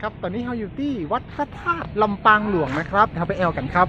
ครับ ตอนนี้เราอยู่ที่วัดพระธาตุลำปางหลวงนะครับเราไปแอลกันครับ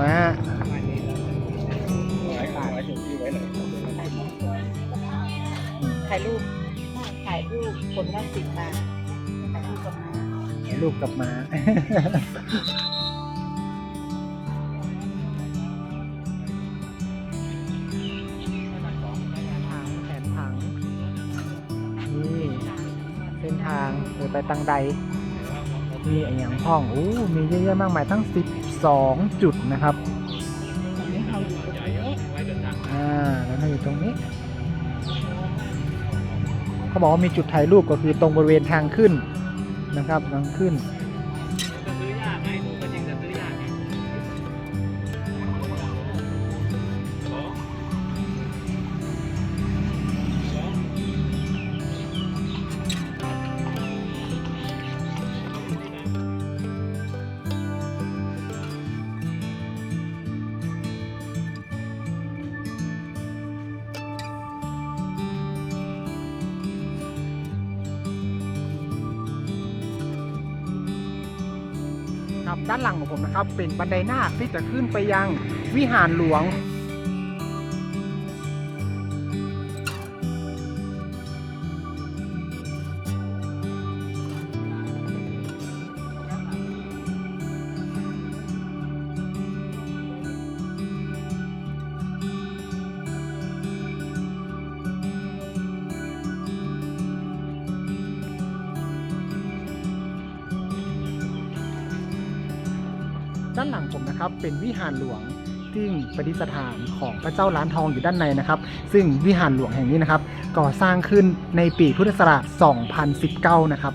มาถ่ายรูปถ่ายรูปคนละสิบบาทถ่ายรูปกับมาลูกกลับมา แผนผัง นี่เส้นทางเดินไปตังใด มีอะไรอย่างพ่อง อู้ มีเยอะแยะมากมายทั้ง 12จุดนะครับตอนนี้เราอยู่ตรงนี้อ่าแล้วเราอยู่ตรงนี้ เขาบอกว่ามีจุดถ่ายรูปก็คือตรงบริเวณทางขึ้นนะครับทางขึ้น ด้านหลังของผมนะครับ เป็นบันไดหน้าที่จะขึ้นไปยังวิหารหลวง ด้านหลังผมนะครับเป็นวิหารหลวงซึ่งประดิษฐานของพระเจ้าล้านทองอยู่ด้านในนะครับ ซึ่งวิหารหลวงแห่งนี้นะครับก่อสร้างขึ้นในปีพุทธศักราช 2019 นะครับ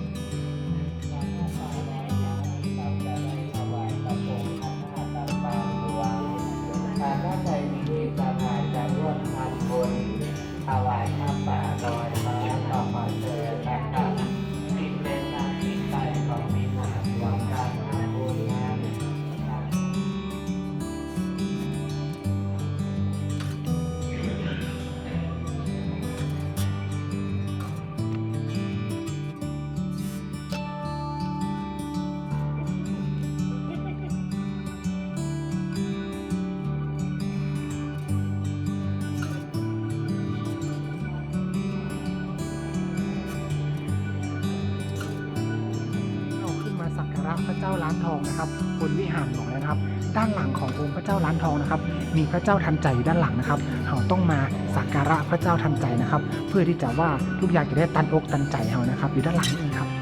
เจ้าล้านทองนะครับบนวิหารหลวงแล้วนะครับ ด้านหลังขององค์พระเจ้าล้านทองนะครับ มีพระเจ้าทันใจอยู่ด้านหลังนะครับเราต้องมาสักการะพระเจ้าทันใจนะครับ เพื่อที่จะว่าทุกอย่างจะได้ตันอกตันใจเรานะครับ อยู่ด้านหลังนี่ครับ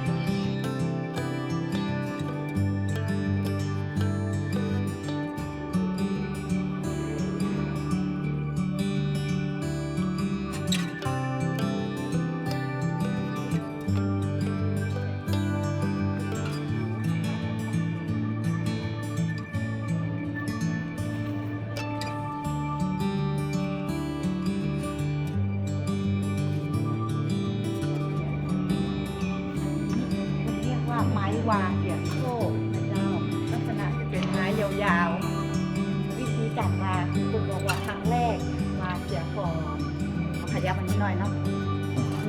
ว่างเสียงโชคนะเจ้าลักษณะจะเป็นไม้ยาวๆ วิธีการวางคุณบอกว่าครั้งแรกวางเสียก่อนเอาขยับมันนิดหน่อยเนาะ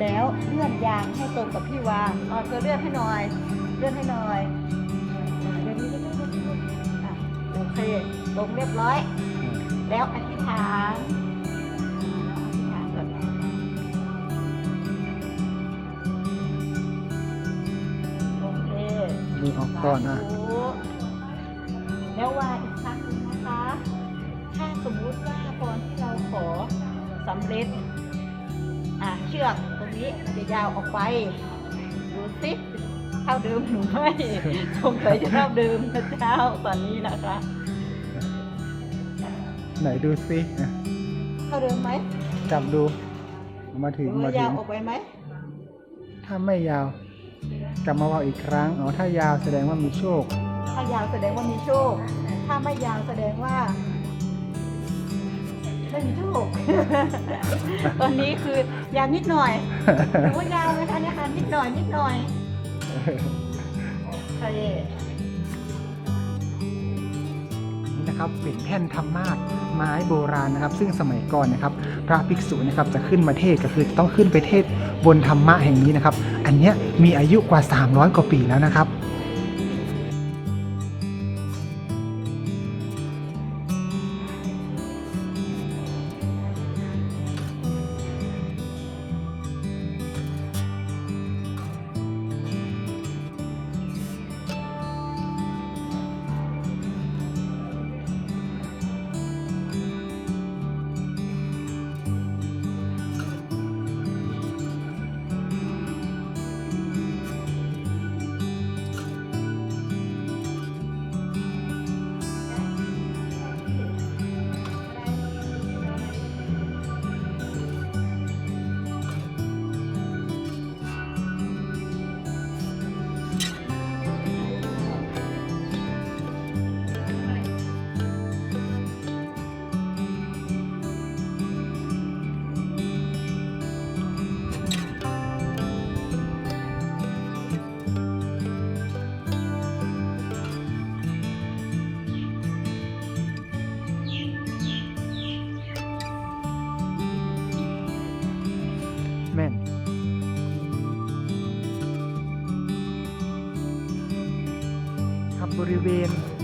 แล้วเลื่อนยางให้ตรงกับที่วางอ๋อเธอเลื่อนให้หน่อย เลื่อนให้หน่อยเลื่อนนี้เลื่อนนี้เลื่อนนี้ลงเรียบร้อย แล้วอธิษฐาน มือออกก่อนอะสาธุแล้วว่าอีกครั้งหนึงนะคะ ถ้าสมมุติว่าพรที่เราขอสำเร็จ อะเชือกตรงนี้มันจะยาวออกไป ดูสิเท่าเดิมหรือไม่ สงสัยจะเท่าเดิมนะเจ้าตอนนี้นะคะ ไหนดูซิอะเท่าเดิมไหมจับดูเอามาหถึรืงอมาว่าถึยาวง ออกไปไหม ถ้าไม่ยาว กลับมาว่าอีกครั้งอ๋อถ้ายาวแสดงว่ามีโชค ถ้ายาวแสดงว่ามีโชค ถ้าไม่ยาวแสดงว่าไม่มีโชค ตอนนี้คือยาวนิดหน่อยหรือว่ายาวไหมคะเนี่ยค่ะนิดหน่อยนิดหน่อยโอ นะครับเป็นแท่นธรรมาสไม้โบราณนะครับ ซึ่งสมัยก่อนนะครับ พระภิกษุนะครับจะขึ้นมาเทศก็คือต้องขึ้นไปเทศบนธรรมะแห่งนี้นะครับ อันเนี้ยมีอายุกว่า 300 กว่าปีแล้วนะครับ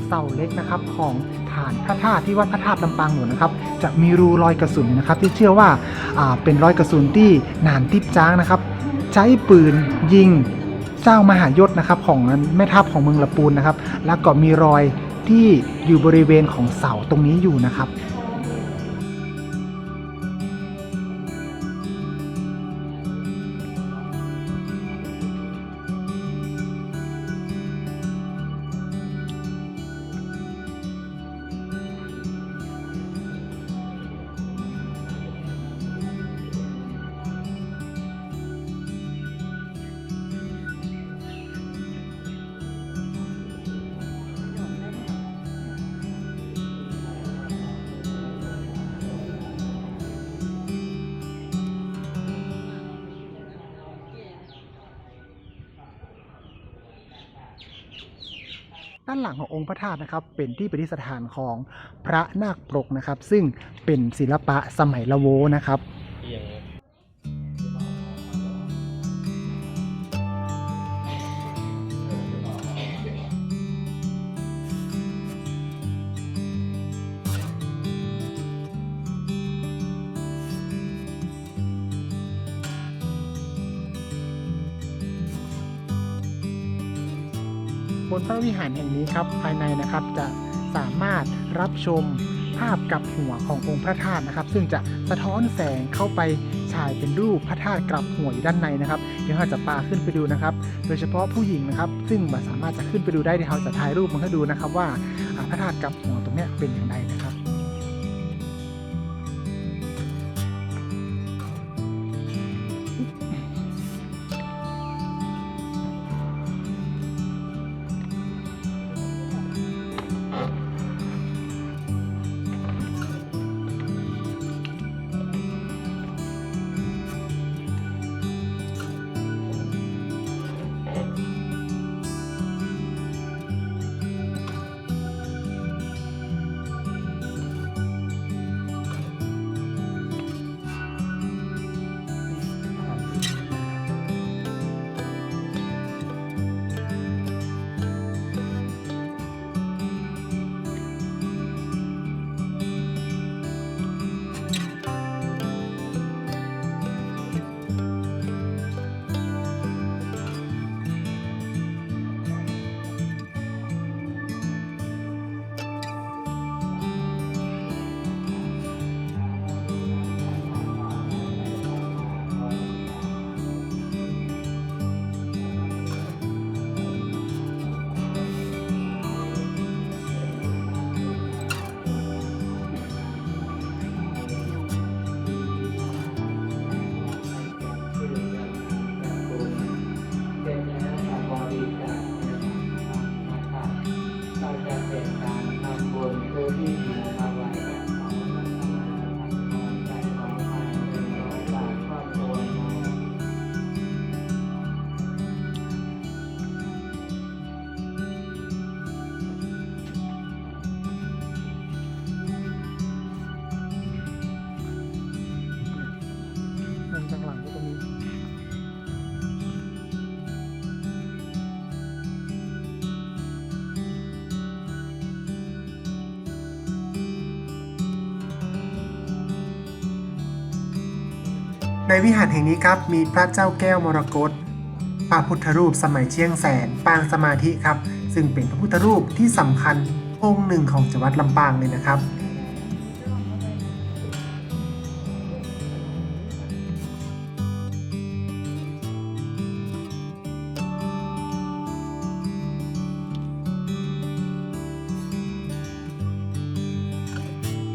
เสาเล็กนะครับของฐานพระธาตุที่วัดพระธาตุลำปางหลวงนะครับ จะมีรูรอยกระสุนนะครับที่เชื่อว่าเป็นรอยกระสุนที่นานทิพจ้างนะครับ ใช้ปืนยิงเจ้ามหายศนะครับของแม่ทัพของเมืองละปูนนะครับ แล้วก็มีรอยที่อยู่บริเวณของเสาตรงนี้อยู่นะครับ ด้านหลังขององค์พระธาตุนะครับ เป็นที่ประดิษฐานของพระนาคปรกนะครับ ซึ่งเป็นศิลปะสมัยละโวนะครับ นพระวิหารแห่งนี้ครับ ภายในนะครับจะสามารถรับชมภาพกับหัวขององค์พระธาตุนะครับ ซึ่งจะสะท้อนแสงเข้าไปฉายเป็นรูปพระธาตุกลับหัวอยู่ด้านในนะครับ เดี๋ยวเราจะปาขึ้นไปดูนะครับ โดยเฉพาะผู้หญิงนะครับ ซึ่งสามารถจะขึ้นไปดูได้เดี๋ยวเราจะถ่ายรูปมาให้ดูนะครับว่าพระธาตุกลับหัวตรงนี้เป็นอย่างไรนะครับ ในวิหารแห่งนี้ครับมีพระเจ้าแก้วมรกตพระพุทธรูปสมัยเชียงแสนปางสมาธิครับ ซึ่งเป็นพระพุทธรูปที่สำคัญองค์หนึ่งของจังหวัดลำปางเลยนะครับ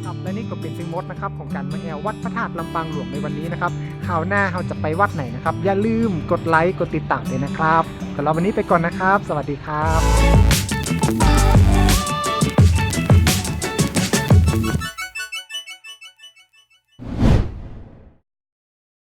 ครับและนี่ก็เป็นซิงมดนะครับของการมาแอลวัดพระธาตุลำปางหลวงในวันนี้นะครับ คราวหน้าเราจะไปวัดไหนนะครับ อย่าลืมกดไลค์กดติดตามเลยนะครับสำหรับวันนี้ไปก่อนนะครับ สวัสดีครับ